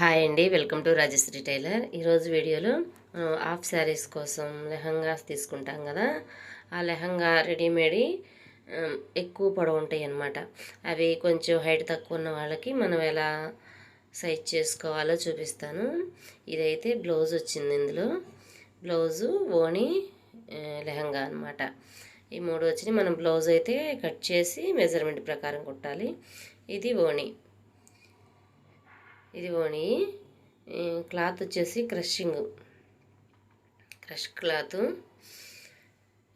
Hi అండి welcome to Rajshri tailor. ఈరోజు వీడియోలో హాఫ్ శారీస్ కోసం లెహంగాస్ తీసుకుంటాం కదా. ఆ లెహంగా రెడీమేడ్ ఎక్కువ పొడవు ఉంటాయి అన్నమాట. అవి కొంచెం హైట్ తక్కువ ఉన్న వాళ్ళకి మనం ఎలా సైజ్ చేసుకోవాలో చూపిస్తాను. ఇదైతే బ్లౌజ్ వచ్చింది ఇందులో. బ్లౌజు ఓణి లెహంగా అన్నమాట. ఈ మూడు వచ్చినాయి. మనం బ్లౌజ్ అయితే కట్ చేసి మెజర్మెంట్ ప్రకారం కుట్టాలి. ఇది ఓణి. ఇది ఓణి క్లాత్ వచ్చేసి క్రషింగ్. Crush cloth.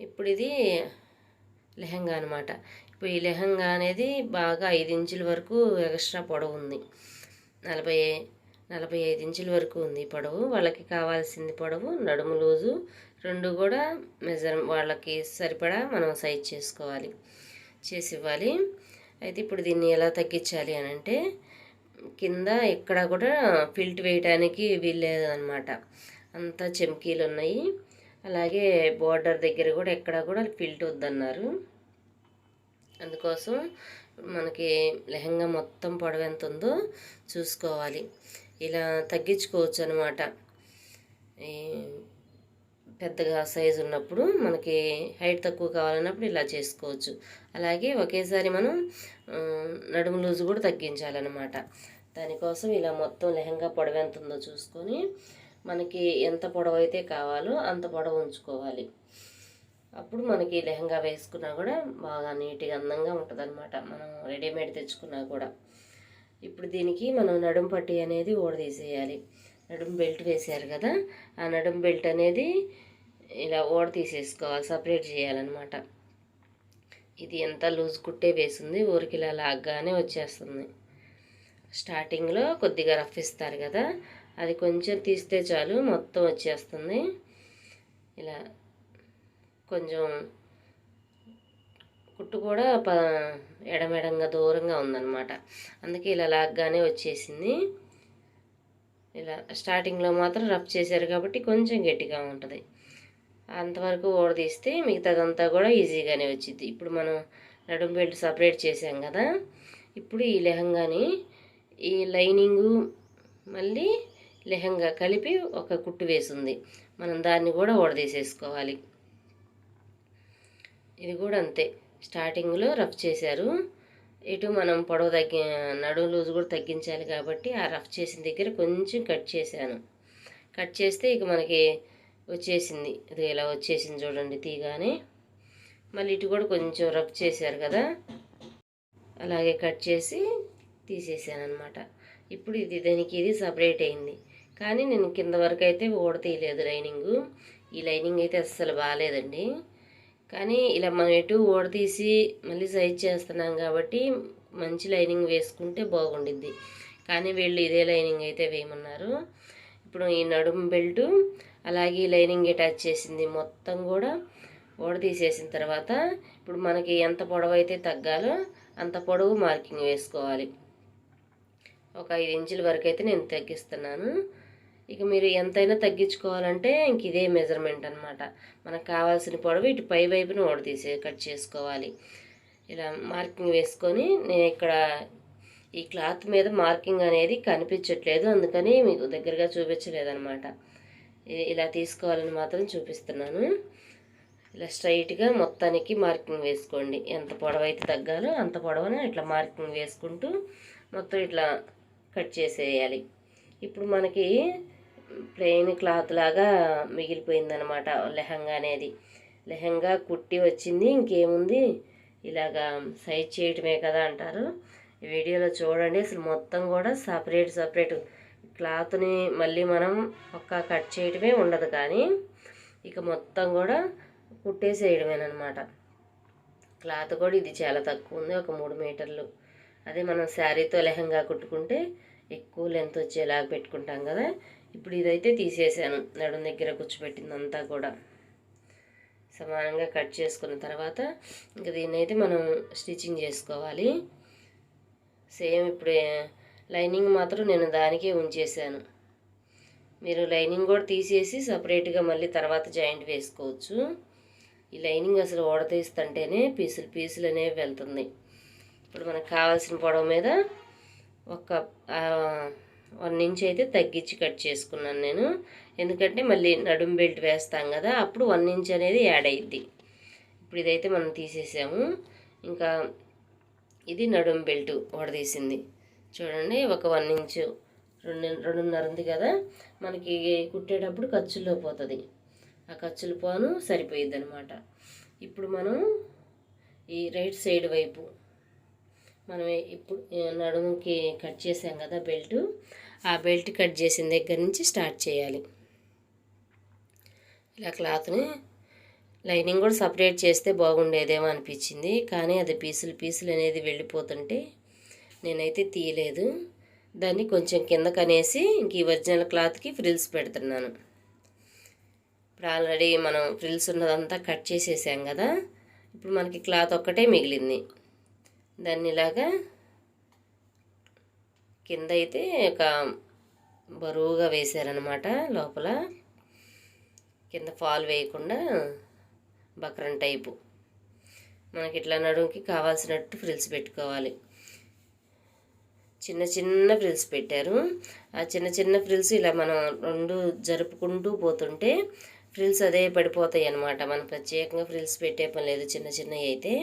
ఇప్పుడు ఇది లెహంగా అనమాట ఇప్పుడు ఈ లెహంగా అనేది బాగా ఐదు ఇంచుల వరకు ఎక్స్ట్రా పొడవు ఉంది. నలభై నలభై ఐదు ఇంచుల వరకు ఉంది ఈ పొడవు. వాళ్ళకి కావాల్సింది పొడవు నడుము లూజు రెండు కూడా మెజర్ వాళ్ళకి సరిపడా మనం సైజ్ చేసుకోవాలి. చేసి ఇవ్వాలి అయితే ఇప్పుడు దీన్ని ఎలా తగ్గించాలి అని అంటే కింద ఎక్కడ కూడా ఫిల్ట్ వేయడానికి వీల్లేదు అనమాట అంతా చెమ్కీలు ఉన్నాయి అలాగే బోర్డర్ దగ్గర కూడా ఎక్కడ కూడా ఫిల్ట్ వద్దన్నారు. అందుకోసం మనకి లెహంగా మొత్తం పొడవు ఎంత ఉందో చూసుకోవాలి. ఇలా తగ్గించుకోవచ్చు అనమాట పెద్దగా సైజు ఉన్నప్పుడు మనకి హైట్ తక్కువ కావాలన్నప్పుడు ఇలా చేసుకోవచ్చు. అలాగే ఒకేసారి మనం నడుము లూజు కూడా తగ్గించాలన్నమాట. దానికోసం ఇలా మొత్తం లెహంగా పొడవు ఎంత ఉందో చూసుకొని మనకి ఎంత పొడవు అయితే కావాలో అంత పొడవు ఉంచుకోవాలి. అప్పుడు మనకి లెహంగా వేసుకున్నా కూడా బాగా నీట్గా అందంగా ఉంటుంది మనం రెడీమేడ్ తెచ్చుకున్నా కూడా. ఇప్పుడు దీనికి మనం నడుం పట్టి అనేది ఓడదీసేయాలి నడుం బెల్ట్ వేశారు కదా ఆ నడుం బెల్ట్ అనేది ఇలా ఓడ తీసేసుకోవాలి సపరేట్ చేయాలన్నమాట. ఇది ఎంత లూజ్ కుట్టే వేసింది ఊరికి ఇలా లాగ్గానే వచ్చేస్తుంది. స్టార్టింగ్లో కొద్దిగా రఫ్ ఇస్తారు కదా అది కొంచెం తీస్తే చాలు మొత్తం వచ్చేస్తుంది. ఇలా కొంచెం కుట్టు కూడా ప ఎడమెడంగా దూరంగా ఉందన్నమాట. అందుకే ఇలా లాగ్గానే వచ్చేసింది. ఇలా స్టార్టింగ్లో మాత్రం రఫ్ చేశారు కాబట్టి కొంచెం గట్టిగా ఉంటుంది. అంతవరకు ఓడదీస్తే మిగతాదంతా కూడా ఈజీగానే వచ్చింది ఇప్పుడు మనం నడుం బెల్ట్ సపరేట్ చేసాం కదా ఇప్పుడు ఈ లెహంగాని ఈ లైనింగు మళ్ళీ లెహంగా కలిపి ఒక కుట్టు వేసింది. మనం దాన్ని కూడా ఓడదీసేసుకోవాలి. ఇది కూడా అంతే. స్టార్టింగ్లో రఫ్ చేశారు. ఇటు మనం పొడవు తగ్గి నడుము లూజు కూడా తగ్గించాలి కాబట్టి ఆ రఫ్ చేసిన దగ్గర కొంచెం కట్ చేశాను. కట్ చేస్తే ఇక మనకి వచ్చేసింది. ఇది ఇలా వచ్చేసింది చూడండి తీగానే. మళ్ళీ ఇటు కూడా కొంచెం రఫ్ చేశారు కదా. అలాగే కట్ చేసి తీసేసాను అనమాట ఇప్పుడు ఇది దానికి ఇది సపరేట్ అయింది. కానీ నేను కింద వరకు అయితే ఓడ తీయలేదు లైనింగు. ఈ లైనింగ్ అయితే అస్సలు బాగాలేదండి. కానీ ఇలా మనం ఎటు ఓడతీసి మళ్ళీ సైజ్ చేస్తున్నాం కాబట్టి మంచి లైనింగ్ వేసుకుంటే బాగుండిద్ది. కానీ వీళ్ళు ఇదే లైనింగ్ అయితే వేయమన్నారు. ఇప్పుడు ఈ నడుము బెల్టు అలాగే లైనింగ్ అటాచ్ చేసింది మొత్తం కూడా ఓడ తీసేసిన తర్వాత ఇప్పుడు మనకి ఎంత పొడవు అయితే తగ్గాలో అంత పొడవు మార్కింగ్ వేసుకోవాలి. ఒక ఐదు ఇంచుల వరకు అయితే నేను తగ్గిస్తున్నాను. ఇక మీరు ఎంతైనా తగ్గించుకోవాలంటే ఇంక ఇదే మెజర్మెంట్ అనమాట మనకు కావాల్సిన పొడవు ఇటు పై వైపున ఓడ తీసే కట్ చేసుకోవాలి. ఇలా మార్కింగ్ వేసుకొని నేను ఇక్కడ ఈ క్లాత్ మీద మార్కింగ్ అనేది కనిపించట్లేదు. అందుకని మీకు దగ్గరగా చూపించలేదనమాట ఇలా తీసుకోవాలని మాత్రం చూపిస్తున్నాను. ఇలా స్ట్రైట్గా మొత్తానికి మార్కింగ్ వేసుకోండి. ఎంత పొడవైతే తగ్గాలో అంత పొడవున ఇట్లా మార్కింగ్ వేసుకుంటూ మొత్తం ఇట్లా కట్ చేసేయాలి. ఇప్పుడు మనకి ప్లెయిన్ క్లాత్ లాగా మిగిలిపోయిందనమాట లెహంగా అనేది. లెహంగా కుట్టి వచ్చింది ఇంకేముంది? ఇలాగా సైజ్ చేయటమే కదా అంటారు. ఈ వీడియోలో చూడండి అసలు మొత్తం కూడా సపరేట్ సపరేట్ క్లాత్ని మళ్ళీ మనం ఒక్క కట్ చేయటమే ఉండదు కానీ ఇక మొత్తం కూడా కుట్టేసేయడమేనమాట క్లాత్ కూడా ఇది చాలా తక్కువ ఉంది ఒక మూడు మీటర్లు. అదే మనం శారీతో లెహంగా కుట్టుకుంటే ఎక్కువ లెంత్ వచ్చేలాగా పెట్టుకుంటాం కదా ఇప్పుడు ఇదైతే తీసేసాను. నడుం దగ్గర కూర్చోబెట్టిందంతా కూడా. సమానంగా కట్ చేసుకున్న తర్వాత ఇంకా దీన్ని అయితే మనం స్టిచ్చింగ్ చేసుకోవాలి. సేమ్ ఇప్పుడు లైనింగ్ మాత్రం నేను దానికే ఉంచేసాను. మీరు లైనింగ్ కూడా తీసేసి సపరేట్గా మళ్ళీ తర్వాత జాయింట్ వేసుకోవచ్చు. ఈ లైనింగ్ అసలు ఓడతీస్తుంటేనే పీసులు పీసులు అనేవి వెళ్తుంది. ఇప్పుడు మనకు కావాల్సిన పొడవు మీద ఒక వన్ ఇంచ్ అయితే తగ్గించి కట్ చేసుకున్నాను నేను. ఎందుకంటే మళ్ళీ నడుం బెల్ట్ వేస్తాం కదా అప్పుడు వన్ ఇంచ్ అనేది యాడ్ అయ్యిద్ది ఇప్పుడు ఇదైతే మనం తీసేసాము. ఇంకా ఇది నడుం బెల్ట్ వడదీసింది చూడండి ఒక వన్ ఇంచు రెండు రెండున్నర ఉంది కదా. మనకి కుట్టేటప్పుడు ఖర్చుల్లో పోతుంది. ఆ ఖర్చులు పోను సరిపోయిద్ది అనమాట ఇప్పుడు మనం ఈ రైట్ సైడ్ వైపు మనం ఇప్పుడు నడుముకి కట్ చేసాం కదా బెల్ట్. ఆ బెల్ట్ కట్ చేసిన దగ్గర నుంచి స్టార్ట్ చేయాలి. ఇలా క్లాత్ని లైనింగ్ కూడా సపరేట్ చేస్తే బాగుండేదేమో అనిపించింది. కానీ అది పీసులు పీసులు అనేది వెళ్ళిపోతుంటే నేనైతే తీయలేదు. దాన్ని కొంచెం కిందకు అనేసి ఇంక ఈ ఒరిజినల్ క్లాత్కి ఫ్రిల్స్ పెడుతున్నాను. ఇప్పుడు ఆల్రెడీ మనం ఫ్రిల్స్ ఉన్నదంతా కట్ చేసేసాం కదా. ఇప్పుడు మనకి క్లాత్ ఒక్కటే మిగిలింది. దాన్ని ఇలాగా కింద అయితే ఒక బరువుగా వేశారనమాట లోపల. కింద ఫాల్ వేయకుండా బక్రన్ టైపు. మనకి ఇట్లా నడుముకి కావాల్సినట్టు ఫ్రిల్స్ పెట్టుకోవాలి. చిన్న చిన్న ఫ్రిల్స్ పెట్టారు. ఆ చిన్న చిన్న ఫ్రిల్స్ ఇలా మనం రెండు జరుపుకుంటూ పోతుంటే ఫ్రిల్స్ అదే పడిపోతాయి అన్నమాట మనం ప్రత్యేకంగా ఫ్రిల్స్ పెట్టే పని లేదు. చిన్న చిన్నవి అయితే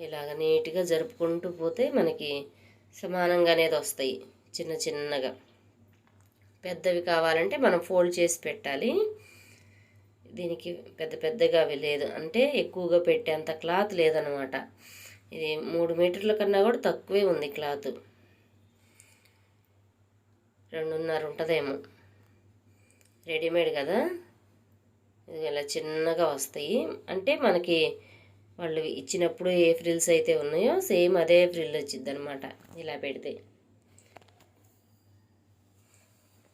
ఇలాగ నీట్గా జరుపుకుంటూ పోతే మనకి సమానంగా అనేది వస్తాయి చిన్న చిన్నగా. పెద్దవి కావాలంటే మనం ఫోల్డ్ చేసి పెట్టాలి. దీనికి పెద్ద పెద్దగా అవి లేదు. అంటే ఎక్కువగా పెట్టేంత క్లాత్ లేదనమాట. ఇది మూడు మీటర్ల కన్నా కూడా తక్కువే ఉంది క్లాత్. రెండున్నర ఉంటుందేమో. రెడీమేడ్ కదా? ఇది ఇలా చిన్నగా వస్తాయి. అంటే మనకి వాళ్ళు ఇచ్చినప్పుడు ఏ ఫ్రిల్స్ అయితే ఉన్నాయో సేమ్ అదే ఫ్రిల్ వచ్చింది అనమాట ఇలా పెడితే.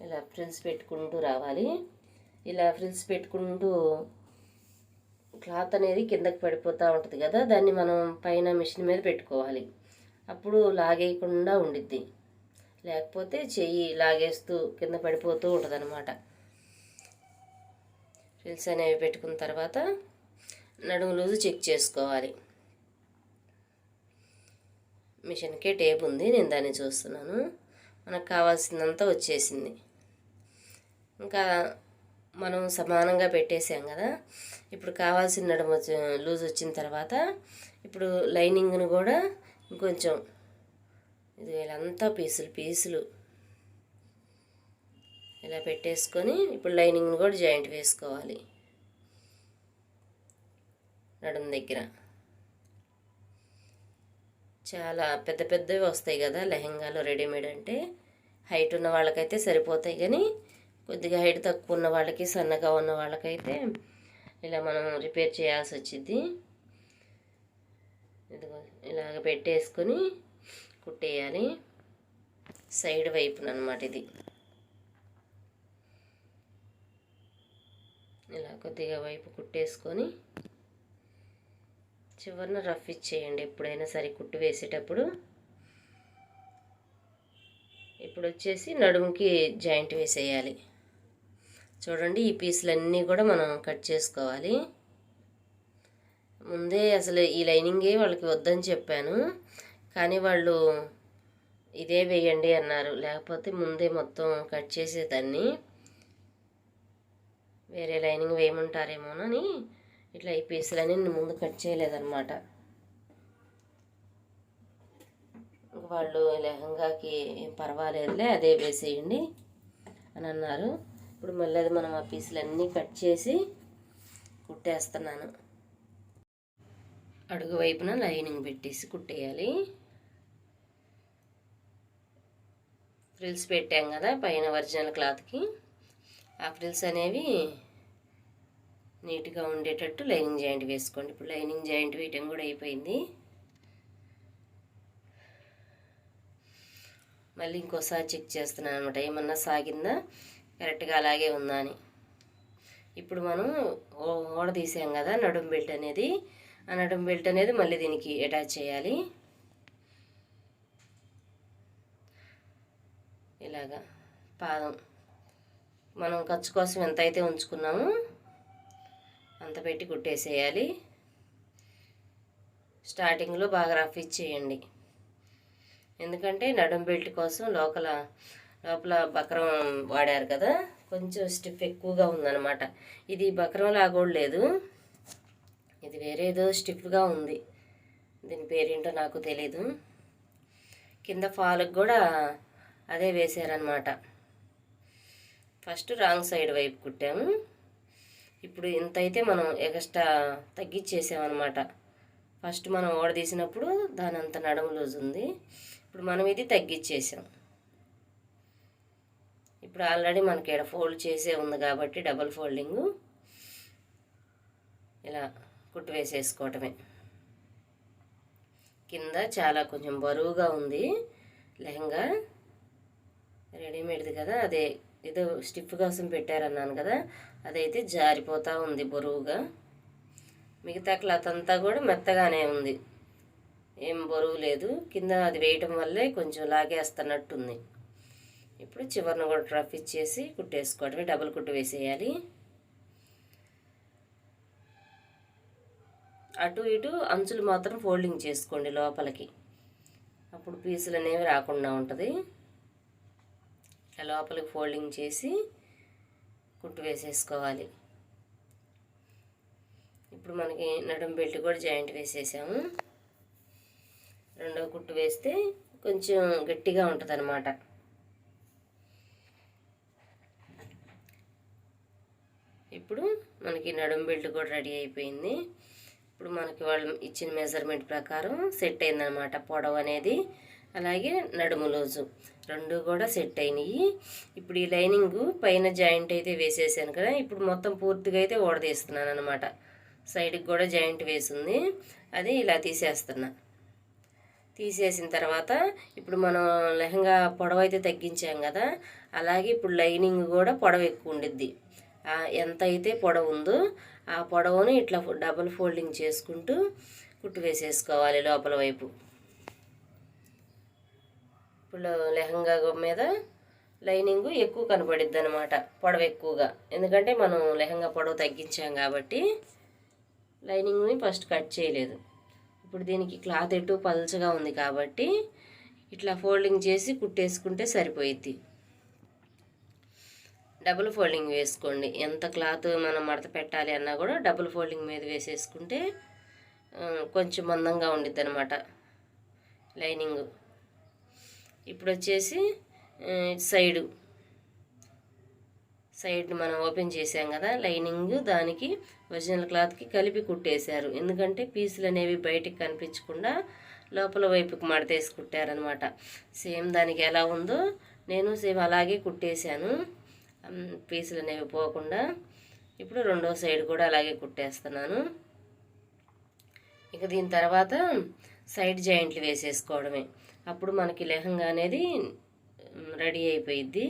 ఇలా ఫ్రిల్స్ పెట్టుకుంటూ రావాలి. ఇలా ఫ్రిల్స్ పెట్టుకుంటూ క్లాత్ అనేది కిందకి పడిపోతూ ఉంటుంది కదా దాన్ని మనం పైన మిషన్ మీద పెట్టుకోవాలి. అప్పుడు లాగేయకుండా ఉండిద్ది. లేకపోతే చెయ్యి లాగేస్తూ కింద పడిపోతూ ఉంటుంది అనమాట ఫ్రిల్స్ అనేవి పెట్టుకున్న తర్వాత నడుము లూజు చెక్ చేసుకోవాలి. మిషన్కే టేప్ ఉంది నేను దాన్ని చూస్తున్నాను. మనకు కావాల్సిందంతా వచ్చేసింది. ఇంకా మనం సమానంగా పెట్టేసాం కదా. ఇప్పుడు కావాల్సిన నడుము లూజ్ వచ్చిన తర్వాత ఇప్పుడు లైనింగ్ను కూడా ఇంకొంచెం ఇది వీళ్ళంతా పీసులు పీసులు. ఇలా పెట్టేసుకొని ఇప్పుడు లైనింగ్ని కూడా జాయింట్ వేసుకోవాలి. నడుము దగ్గర. చాలా పెద్ద పెద్దవి వస్తాయి కదా లెహెంగాలో రెడీమేడ్ అంటే. హైట్ ఉన్న వాళ్ళకైతే సరిపోతాయి కానీ కొద్దిగా హైట్ తక్కువ ఉన్న వాళ్ళకి సన్నగా ఉన్న వాళ్ళకైతే ఇలా మనం రిపేర్ చేయాల్సి వచ్చింది ఇదిగో ఇలాగ పెట్టేసుకొని కుట్టేయాలి. సైడ్ వైపున అనమాట ఇది. ఇలా కొద్దిగా వైపు కుట్టేసుకొని చివరిన రఫ్ ఇచ్చేయండి. ఎప్పుడైనా సరే కుట్టు వేసేటప్పుడు. ఇప్పుడు వచ్చేసి నడుముకి జాయింట్ వేసేయాలి. చూడండి ఈ పీసులన్నీ కూడా మనం కట్ చేసుకోవాలి. ముందే అసలు ఈ లైనింగే వాళ్ళకి వద్దని చెప్పాను. కానీ వాళ్ళు ఇదే వేయండి అన్నారు. లేకపోతే ముందే మొత్తం కట్ చేసేదాన్ని. వేరే లైనింగ్ వేయమంటారేమోనని ఇట్లా ఈ పీసులని నేను ముందు కట్ చేయలేదన్నమాట. వాళ్ళు లెహంగాకి ఏం పర్వాలేదులే అదే వేసేయండి అని అన్నారు. ఇప్పుడు మళ్ళీ అది మనం ఆ పీసులన్నీ కట్ చేసి కుట్టేస్తున్నాను. అడుగు వైపున లైనింగ్ పెట్టేసి కుట్టేయాలి. ఫ్రిల్స్ పెట్టాం కదా పైన ఒరిజినల్ క్లాత్కి. ఆ ఫ్రిల్స్ అనేవి నీట్గా ఉండేటట్టు లైనింగ్ జాయింట్ వేసుకోండి. ఇప్పుడు లైనింగ్ జాయింట్ వేయటం కూడా అయిపోయింది. మళ్ళీ ఇంకోసారి చెక్ చేస్తున్నాను అనమాట ఏమన్నా సాగిందా? కరెక్ట్గా అలాగే ఉందా అని. ఇప్పుడు మనం ఓడ తీసాం కదా నడుం బెల్ట్ అనేది. ఆ నడుం బెల్ట్ అనేది మళ్ళీ దీనికి అటాచ్ చేయాలి. ఇలాగా. పాదం. మనం ఖర్చు కోసం ఎంత అయితే ఉంచుకున్నామో అంత పెట్టి కుట్టేసేయాలి. స్టార్టింగ్లో బాగా రఫ్ ఇచ్చేయండి. ఎందుకంటే నడుం బెల్ట్ కోసం లోపల లోపల బక్రం వాడారు కదా కొంచెం స్టిఫ్ ఎక్కువగా ఉందన్నమాట. ఇది బక్రం లాగోడు లేదు. ఇది వేరేదో స్టిఫ్గా ఉంది. దీని పేరేంటో నాకు తెలీదు. కింద ఫాల్కి కూడా అదే వేసారనమాట ఫస్ట్ రాంగ్ సైడ్ వైపు కుట్టాము. ఇప్పుడు ఇంత అయితే మనం ఎక్స్ట్రా తగ్గించేసామన్నమాట ఫస్ట్ మనం ఓడదీసినప్పుడు దాని అంత నడుము లూజ్ ఉంది. ఇప్పుడు మనం ఇది తగ్గించేసాం ఇప్పుడు ఆల్రెడీ మనకి ఇక్కడ ఫోల్డ్ చేసే ఉంది కాబట్టి డబల్ ఫోల్డింగు ఇలా కుట్టు వేసేసుకోవటమే. కింద చాలా కొంచెం బరువుగా ఉంది. లెహంగా రెడీమేడ్ది కదా అదే ఏదో స్టిఫ్ కోసం పెట్టారన్నాను కదా అదైతే జారిపోతూ ఉంది బరువుగా. మిగతా క్లాత్ అంతా కూడా మెత్తగానే ఉంది. ఏం బరువు లేదు. కింద అది వేయటం వల్లే కొంచెం లాగేస్తున్నట్టుంది. ఇప్పుడు చివరిన కూడా రఫ్ ఇచ్చేసి కుట్టేసుకోవడమే డబుల్ కుట్టు వేసేయాలి. అటు ఇటు అంచులు మాత్రం ఫోల్డింగ్ చేసుకోండి లోపలికి. అప్పుడు పీసులు అనేవి రాకుండా ఉంటుంది. లోపలికి ఫోల్డింగ్ చేసి కుట్టు వేసేసుకోవాలి. ఇప్పుడు మనకి నడుం బెల్ట్ కూడా జాయింట్ వేసేసాము. రెండో కుట్టు వేస్తే కొంచెం గట్టిగా ఉంటుంది అనమాట ఇప్పుడు మనకి నడుం బెల్ట్ కూడా రెడీ అయిపోయింది. ఇప్పుడు మనకి వాళ్ళు ఇచ్చిన మెజర్మెంట్ ప్రకారం సెట్ అయిందనమాట పొడవు అనేది. అలాగే నడుము లోజు. రెండు కూడా సెట్ అయినాయి. ఇప్పుడు ఈ లైనింగ్ పైన జాయింట్ అయితే వేసేసాను కదా ఇప్పుడు మొత్తం పూర్తిగా అయితే ఓడదీస్తున్నాను అనమాట సైడ్కి కూడా జాయింట్ వేసింది. అది ఇలా తీసేస్తున్నా. తీసేసిన తర్వాత ఇప్పుడు మనం లెహంగా పొడవ అయితే తగ్గించాం కదా అలాగే ఇప్పుడు లైనింగ్ కూడా పొడవ ఎక్కువ ఉండిద్ది. ఎంత అయితే పొడవు ఉందో ఆ పొడవును ఇట్లా డబుల్ ఫోల్డింగ్ చేసుకుంటూ కుట్టు వేసేసుకోవాలి లోపల వైపు. ఇప్పుడు లెహంగా మీద లైనింగ్ ఎక్కువ కనపడిద్ది అనమాట పొడవ ఎక్కువగా. ఎందుకంటే మనం లెహంగా పొడవ తగ్గించాం కాబట్టి లైనింగ్ని ఫస్ట్ కట్ చేయలేదు. ఇప్పుడు దీనికి క్లాత్ ఎటు పల్చగా ఉంది కాబట్టి ఇట్లా ఫోల్డింగ్ చేసి కుట్టేసుకుంటే సరిపోయిద్ది. డబుల్ ఫోల్డింగ్ వేసుకోండి. ఎంత క్లాత్ మనం మడత పెట్టాలి అన్నా కూడా డబుల్ ఫోల్డింగ్ మీద వేసేసుకుంటే కొంచెం మందంగా ఉండిద్ది అనమాట లైనింగ్. ఇప్పుడు వచ్చేసి సైడు. సైడ్ మనం ఓపెన్ చేసాం కదా లైనింగ్ దానికి ఒరిజినల్ క్లాత్కి కలిపి కుట్టేశారు. ఎందుకంటే పీసులు అనేవి బయటికి కనిపించకుండా లోపల వైపుకి మడతేసి కుట్టారనమాట సేమ్ దానికి ఎలా ఉందో నేను సేమ్ అలాగే కుట్టేశాను. పీసులు అనేవి పోకుండా ఇప్పుడు రెండో సైడ్ కూడా అలాగే కుట్టేస్తున్నాను. ఇక దీని తర్వాత సైడ్ జాయింట్లు వేసేసుకోవడమే. అప్పుడు మనకి లెహంగా అనేది రెడీ అయిపోయిద్ది.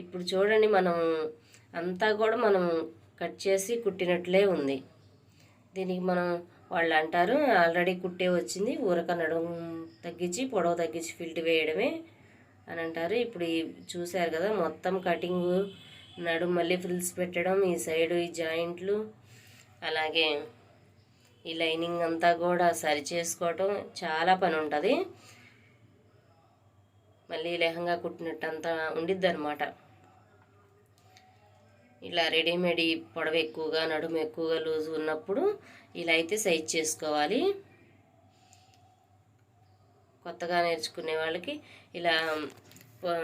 ఇప్పుడు చూడండి మనం అంతా కూడా మనం కట్ చేసి కుట్టినట్లే ఉంది. దీనికి మనం వాళ్ళు అంటారు ఆల్రెడీ కుట్టే వచ్చింది ఊరక నడుము తగ్గించి పొడవు తగ్గించి ఫిల్ట్ వేయడమే అని అంటారు. ఇప్పుడు చూశారు కదా మొత్తం కటింగు నడుము మళ్ళీ ఫ్రిల్స్ పెట్టడం ఈ సైడు ఈ జాయింట్లు అలాగే ఈ లైనింగ్ అంతా కూడా సరి చేసుకోవటం చాలా పని ఉంటుంది. మళ్ళీ లెహంగా కుట్టినట్టు అంతా ఉండిద్ది అనమాట ఇలా రెడీమేడ్ పొడవ ఎక్కువగా నడుము ఎక్కువగా లూజ్ ఉన్నప్పుడు ఇలా అయితే సైజ్ చేసుకోవాలి. కొత్తగా నేర్చుకునే వాళ్ళకి ఇలా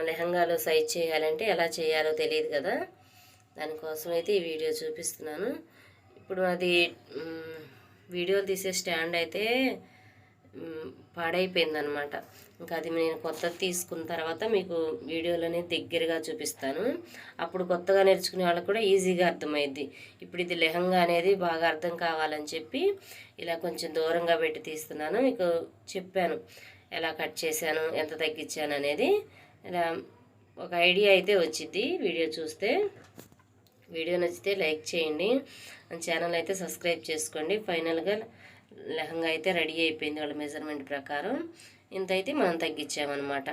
లెహంగాలో సైజ్ చేయాలంటే ఎలా చేయాలో తెలియదు కదా. దానికోసం అయితే ఈ వీడియో చూపిస్తున్నాను. ఇప్పుడు అది వీడియో తీసే స్టాండ్ అయితే పాడైపోయిందనమాట ఇంకా అది నేను కొత్తది తీసుకున్న తర్వాత మీకు వీడియోలోనే దగ్గరగా చూపిస్తాను. అప్పుడు కొత్తగా నేర్చుకునే వాళ్ళకి కూడా ఈజీగా అర్థమైద్ది. ఇప్పుడు ఇది లెహంగా అనేది బాగా అర్థం కావాలని చెప్పి ఇలా కొంచెం దూరంగా పెట్టి తీస్తున్నాను. మీకు చెప్పాను. ఎలా కట్ చేశాను ఎంత తగ్గించాను అనేది. ఇలా ఒక ఐడియా అయితే వచ్చింది వీడియో చూస్తే. వీడియో నచ్చితే లైక్ చేయండి. ఛానల్ అయితే సబ్స్క్రైబ్ చేసుకోండి. ఫైనల్గా లెహంగా అయితే రెడీ అయిపోయింది వాళ్ళ మెజర్మెంట్ ప్రకారం. ఇంత అయితే మనం తగ్గించామన్నమాట.